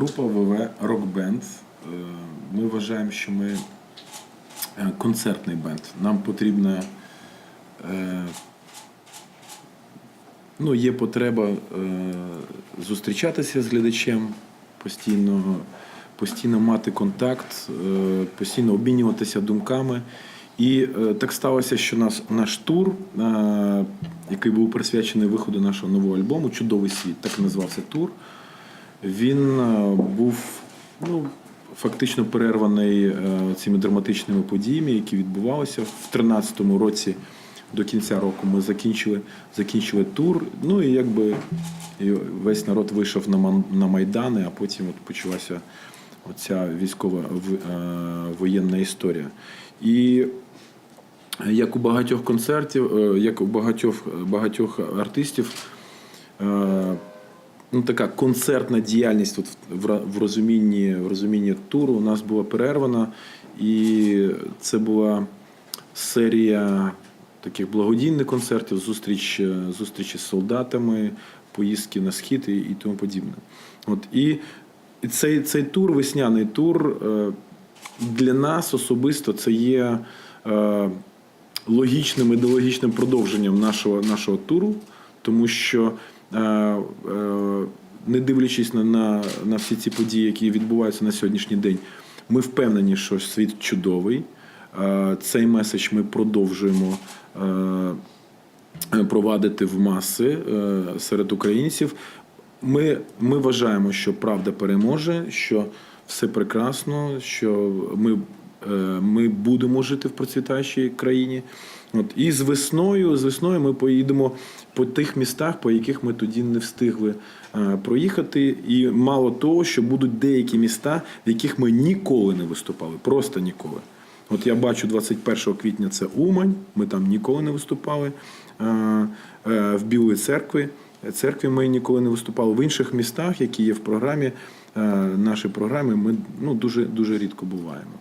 Група ВВ Рок-бенд. Е, Ми вважаємо, що ми е, концертний бенд. Нам потрібна е, ну, є потреба зустрічатися з глядачем, постійно, постійно мати контакт, постійно обмінюватися думками. І так сталося, що нас, наш тур, який був присвячений виходу нашого нового альбому Чудовий світ, так і називався тур. Він е, був ну, фактично перерваний е, цими драматичними подіями, які відбувалися в 2013 році. До кінця року ми закінчили, закінчили тур. Ну і якби весь народ вийшов на на майдани, а потім от почалася оця військова е, воєнна історія. І як у багатьох концертів, як у багатьох, багатьох артистів, ну, така концертна діяльність от в, розумінні, в розумінні туру у нас була перервана, і це була серія таких благодійних концертів, зустріч, е, зустрічі з солдатами, поїздки на схід і, і тому подібне. От, і цей, цей тур, весняний тур, е, для нас особисто це є е, логічним ідеологічним продовженням нашого, нашого туру, тому що, не дивлячись на, на, на всі ці події, які відбуваються на сьогоднішній день, ми впевнені, що світ чудовий. Е, Цей меседж ми продовжуємо е, провадити в маси е, серед українців. Ми, ми вважаємо, що правда переможе, що все прекрасно, що ми, ми будемо жити в процвітаючій країні. От, і з весною, з весною ми поїдемо по тих містах, по яких ми тоді не встигли е, проїхати. І мало того, що будуть деякі міста, в яких ми ніколи не виступали, просто ніколи. От я бачу 21 квітня це Умань, ми там ніколи не виступали. Е, е, В Білої церкві. Церкві ми ніколи не виступали. В інших містах, які є в програмі, е, нашій програмі, ми ну, дуже, дуже рідко буваємо.